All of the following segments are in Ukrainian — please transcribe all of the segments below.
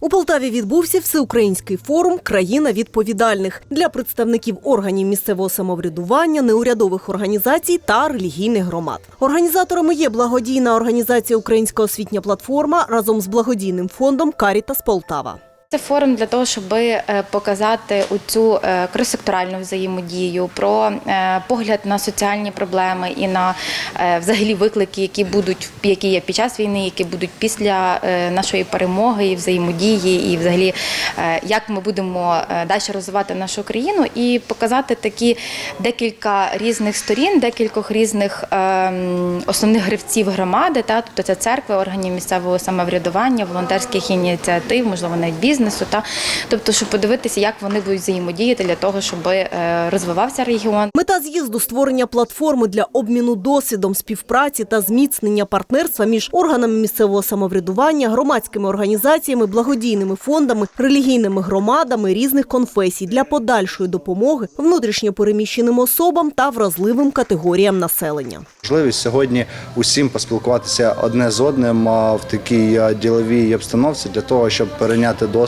У Полтаві відбувся всеукраїнський форум Країна відповідальних для представників органів місцевого самоврядування, неурядових організацій та релігійних громад. Організаторами є благодійна організація Українська освітня платформа разом з благодійним фондом Карітас Полтава. Це форум для того, щоб показати цю кросекторальну взаємодію, про е, погляд на соціальні проблеми і на е, взагалі виклики, які будуть які є під час війни, які будуть після е, нашої перемоги і взаємодії, і взагалі як ми будемо далі розвивати нашу країну, і показати такі декілька різних сторін, декількох різних основних гравців громади, та тобто це церкви, органів місцевого самоврядування, волонтерських ініціатив, можливо, навіть бізнесу. Та тобто, щоб подивитися, як вони будуть взаємодіяти для того, щоб е, розвивався регіон. Мета з'їзду створення платформи для обміну досвідом співпраці та зміцнення партнерства між органами місцевого самоврядування, громадськими організаціями, благодійними фондами, релігійними громадами різних конфесій для подальшої допомоги внутрішньо переміщеним особам та вразливим категоріям населення. Можливість сьогодні усім поспілкуватися одне з одним в такій діловій обстановці для того, щоб перейняти досвід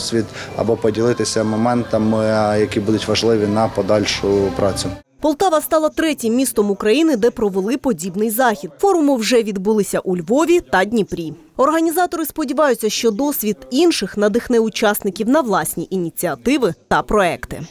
або поділитися моментами, які будуть важливі на подальшу працю. Полтава стала третім містом України, де провели подібний захід. Форуми вже відбулися у Львові та Дніпрі. Організатори сподіваються, що досвід інших надихне учасників на власні ініціативи та проекти.